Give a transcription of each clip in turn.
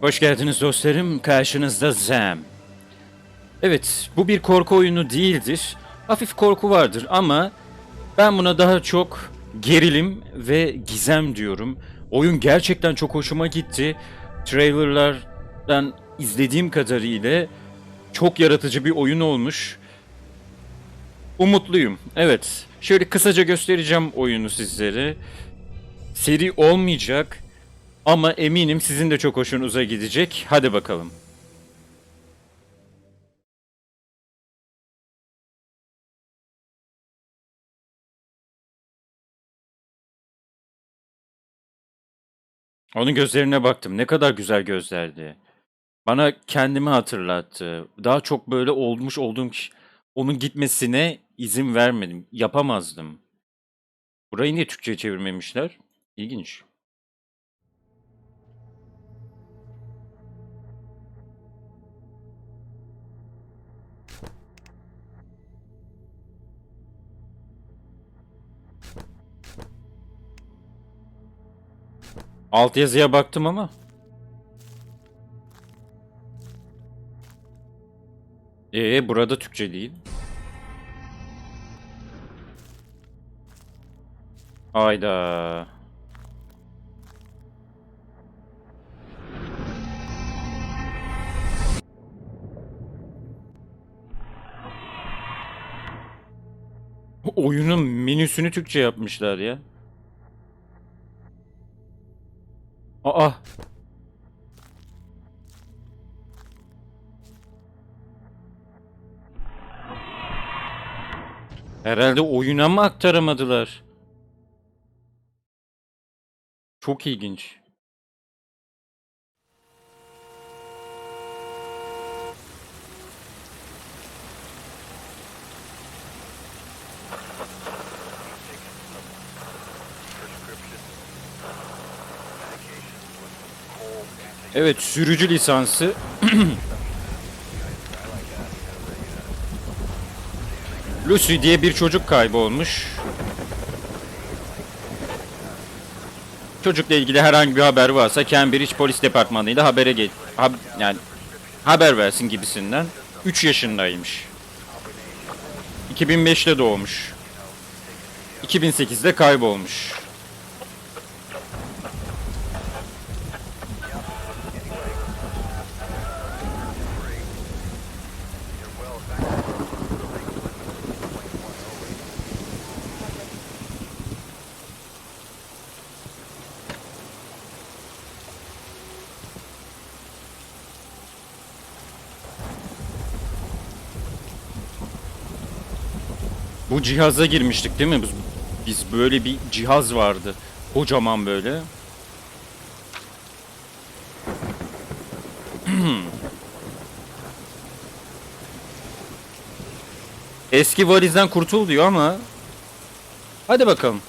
Hoş geldiniz dostlarım. Karşınızda Zam. Evet, bu bir korku oyunu değildir. Hafif korku vardır ama ben buna daha çok gerilim ve gizem diyorum. Oyun gerçekten çok hoşuma gitti. Trailerlardan izlediğim kadarıyla çok yaratıcı bir oyun olmuş. Umutluyum. Evet. Şöyle kısaca göstereceğim oyunu sizlere. Seri olmayacak ama eminim sizin de çok hoşunuza gidecek. Hadi bakalım. Onun gözlerine baktım. Ne kadar güzel gözlerdi. Bana kendimi hatırlattı. Daha çok böyle olmuş olduğum kişi. Onun gitmesine izin vermedim. Yapamazdım. Burayı niye Türkçe'ye çevirmemişler? İlginç. Alt yazıya baktım ama. Ee burada Türkçe değil. Hayda. Oyunun menüsünü Türkçe yapmışlar ya. Aa. Herhalde oyuna mı aktaramadılar? Çok ilginç. Evet, sürücü lisansı. Lucy diye bir çocuk kaybolmuş. Çocukla ilgili herhangi bir haber varsa Cambridge Polis Departmanı'yla habere gel hab yani haber versin gibisinden. 3 yaşındaymış. 2005'te doğmuş. 2008'de kaybolmuş. Bu cihaza girmiştik değil mi? Biz, biz böyle bir cihaz vardı. Kocaman böyle. Eski valizden kurtul diyor ama Hadi bakalım.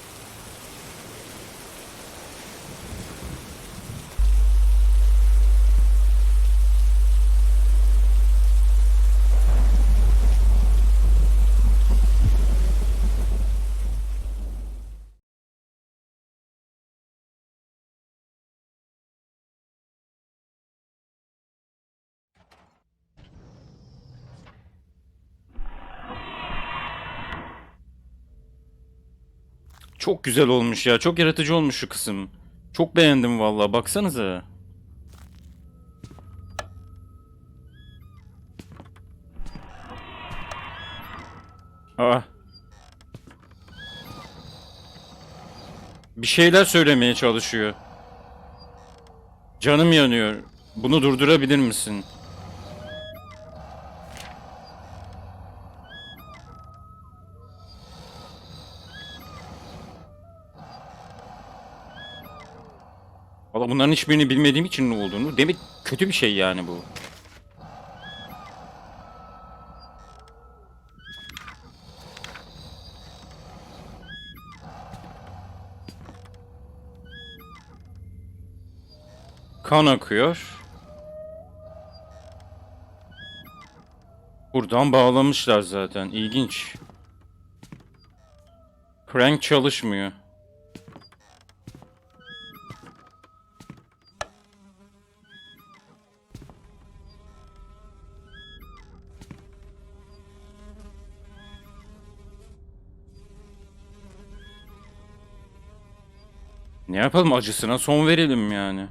Çok güzel olmuş ya. Çok yaratıcı olmuş şu kısım. Çok beğendim vallahi. Baksanıza. Aa. Bir şeyler söylemeye çalışıyor. Canım yanıyor. Bunu durdurabilir misin? Valla bunların hiçbirini bilmediğim için ne olduğunu. Demek kötü bir şey yani bu. Kan akıyor. Buradan bağlamışlar zaten. İlginç. Crank çalışmıyor. Ne yapalım acısına son verelim yani.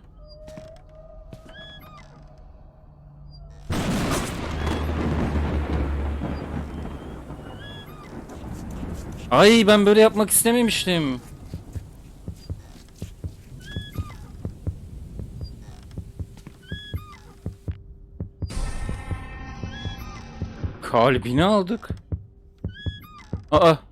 Ay ben böyle yapmak istememiştim. Kalbini aldık. Aa.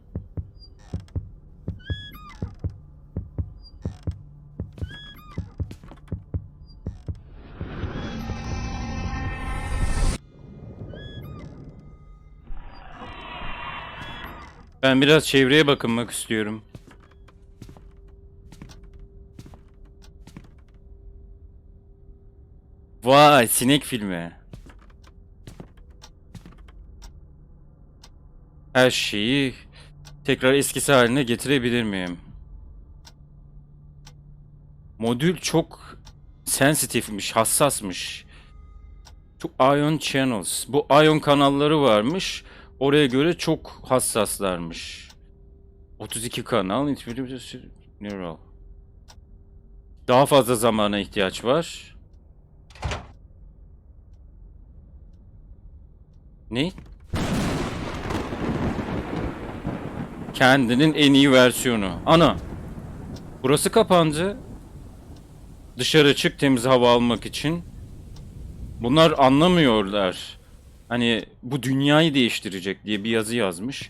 Ben biraz çevreye bakınmak istiyorum. Vay sinek filmi. Her şeyi tekrar eskisi haline getirebilir miyim? Modül çok sensitifmiş, hassasmış. Çok ion channels. Bu ion kanalları varmış. Oraya göre çok hassaslarmış. 32 kanal. Neural. Daha fazla zamana ihtiyaç var. Ne? Kendinin en iyi versiyonu. Ana. Burası kapandı. Dışarı çık temiz hava almak için. Bunlar anlamıyorlar. Hani bu dünyayı değiştirecek diye bir yazı yazmış.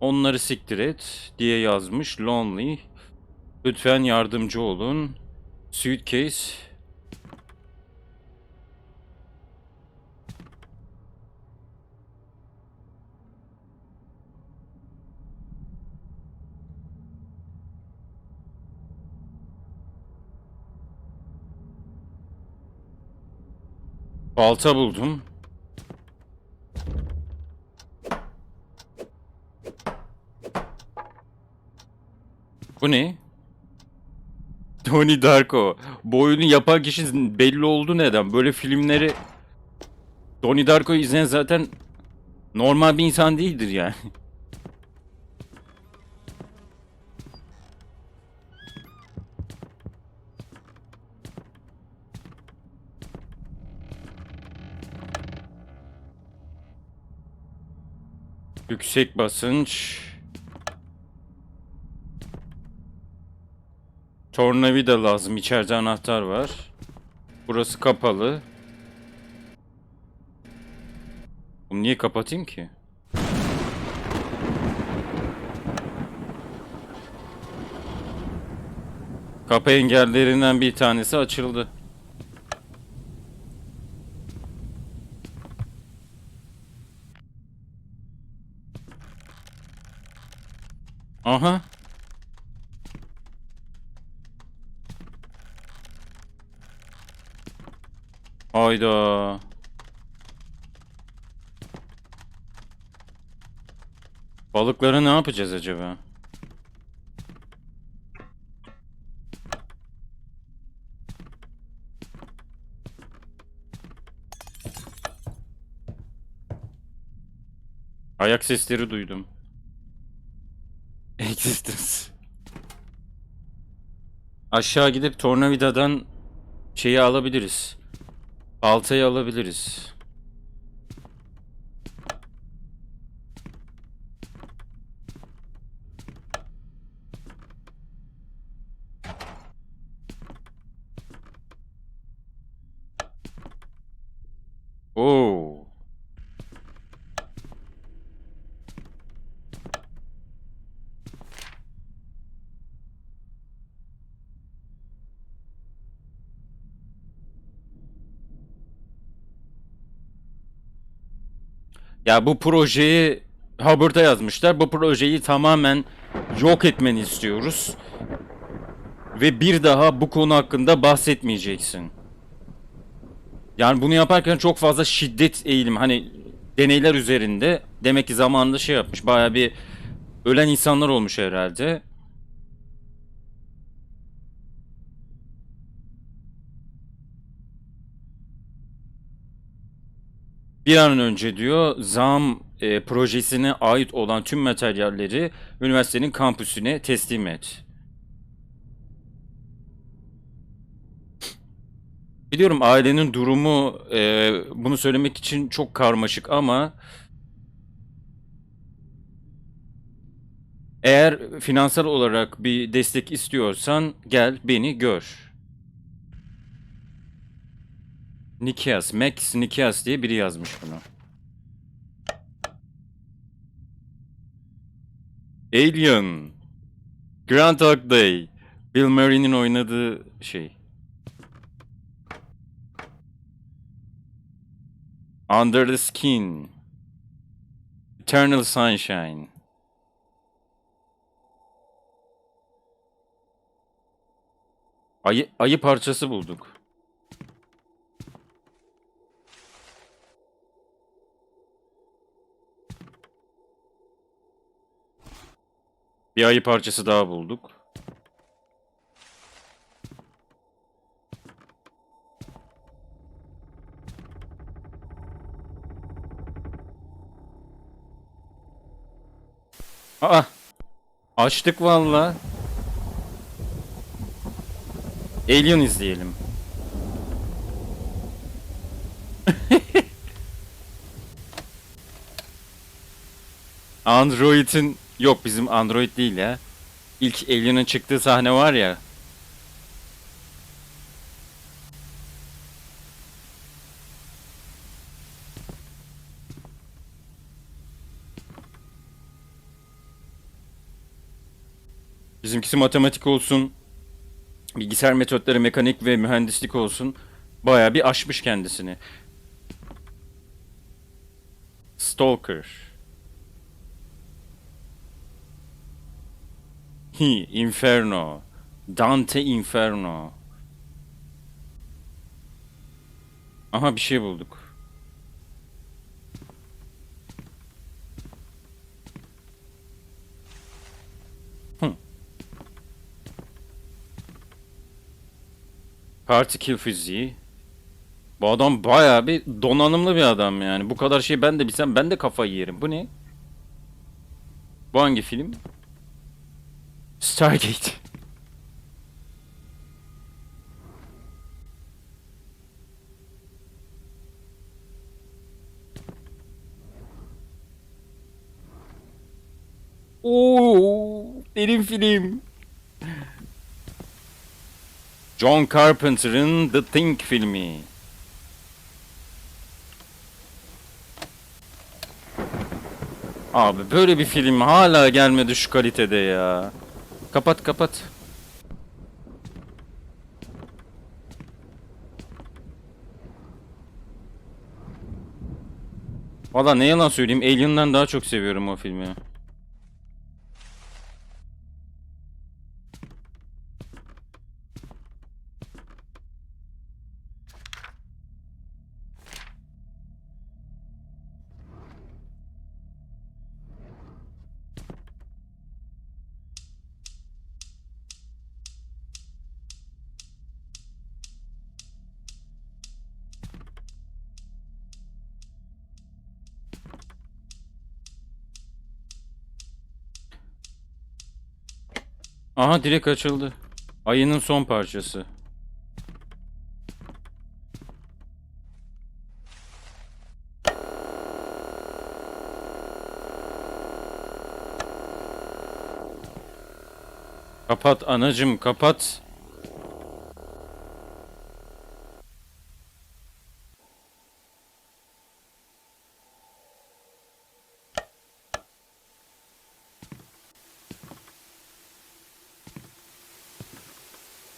Onları siktir et diye yazmış. Lonely. Lütfen yardımcı olun. Suitcase. Balta buldum. Bu ne? Tony Darko. Bu oyunu yapan kişi belli oldu neden? Böyle filmleri Tony Darko'yu izleyen zaten normal bir insan değildir yani. Yüksek basınç. Tornavida lazım. İçeride anahtar var. Burası kapalı. Bunu niye kapatayım ki? Kapı engellerinden bir tanesi açıldı. Aha. Hayda. Balıkları ne yapacağız acaba? Ayak sesleri duydum. Existence. Aşağı gidip tornavidadan şeyi alabiliriz. Baltayı alabiliriz. Oo. Ya bu projeyi Hubbard'a yazmışlar. Bu projeyi tamamen yok etmeni istiyoruz. Ve bir daha bu konu hakkında bahsetmeyeceksin. Yani bunu yaparken çok fazla şiddet eğilim hani deneyler üzerinde demek ki zamanında şey yapmış. Baya bir ölen insanlar olmuş herhalde. bir an önce diyor zam e, projesine ait olan tüm materyalleri üniversitenin kampüsüne teslim et. Biliyorum ailenin durumu e, bunu söylemek için çok karmaşık ama eğer finansal olarak bir destek istiyorsan gel beni gör. Nikias, Max Nikias diye biri yazmış bunu. Alien. Groundhog Day. Bill Murray'nin oynadığı şey. Under the Skin. Eternal Sunshine. Ayı, ayı parçası bulduk. Bir ayı parçası daha bulduk. Aa! Açtık valla. Alien izleyelim. Android'in yok bizim Android değil ya. İlk Alien'ın çıktığı sahne var ya. Bizimkisi matematik olsun, bilgisayar metotları mekanik ve mühendislik olsun. Bayağı bir aşmış kendisini. Stalker. Hi, Inferno. Dante Inferno. Aha bir şey bulduk. Hı. Particle fiziği. Bu adam bayağı bir donanımlı bir adam yani. Bu kadar şey ben de bilsem ben de kafayı yerim. Bu ne? Bu hangi film? Stargate. Oo, derin film. John Carpenter'ın The Thing filmi. Abi böyle bir film hala gelmedi şu kalitede ya. Kapat kapat. Valla ne yalan söyleyeyim Alien'dan daha çok seviyorum o filmi. Aha direkt açıldı. Ayının son parçası. Kapat anacım kapat.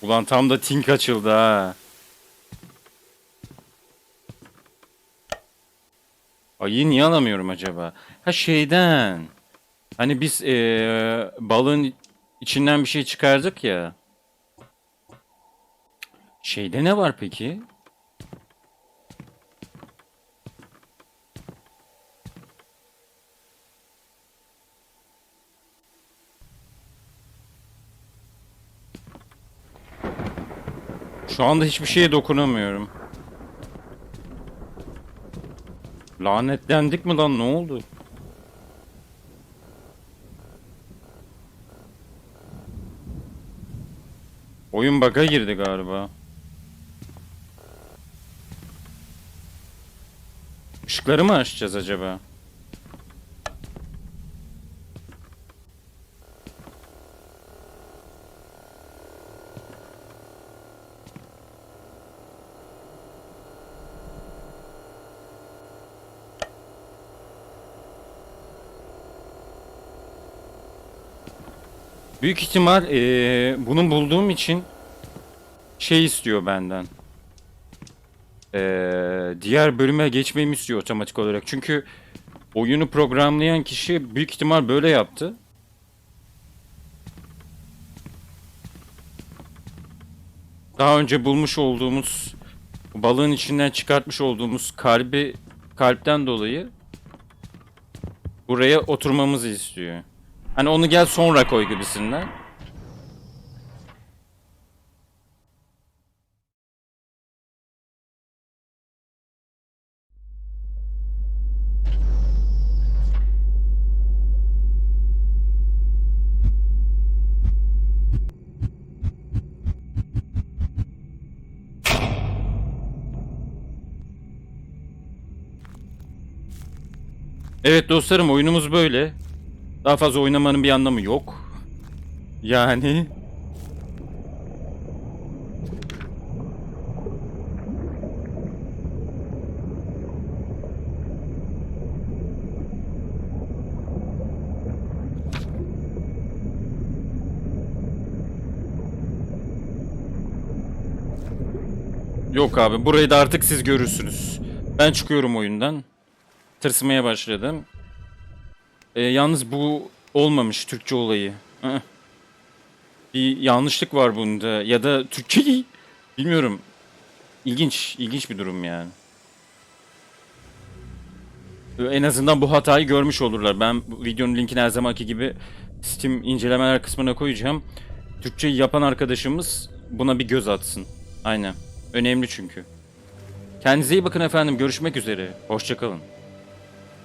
Ulan tam da tink açıldı ha. Ayı niye alamıyorum acaba? Ha şeyden. Hani biz eee balığın içinden bir şey çıkardık ya. Şeyde ne var peki? Şu anda hiçbir şeye dokunamıyorum. Lanetlendik mi lan ne oldu? Oyun bug'a girdi galiba. Işıkları mı açacağız acaba? Büyük ihtimal eee bunu bulduğum için şey istiyor benden. Eee, diğer bölüme geçmemi istiyor otomatik olarak. Çünkü oyunu programlayan kişi büyük ihtimal böyle yaptı. Daha önce bulmuş olduğumuz balığın içinden çıkartmış olduğumuz kalbi kalpten dolayı buraya oturmamızı istiyor. Hani onu gel sonra koy gibisinden. Evet dostlarım oyunumuz böyle. Daha fazla oynamanın bir anlamı yok. Yani Yok abi burayı da artık siz görürsünüz. Ben çıkıyorum oyundan. Tırsmaya başladım. Ee, yalnız bu olmamış Türkçe olayı. Bir yanlışlık var bunda ya da Türkçe. Bilmiyorum. İlginç, ilginç bir durum yani. En azından bu hatayı görmüş olurlar. Ben videonun linkini her zamanki gibi Steam incelemeler kısmına koyacağım. Türkçeyi yapan arkadaşımız buna bir göz atsın. Aynen. Önemli çünkü. Kendinize iyi bakın efendim. Görüşmek üzere. Hoşçakalın.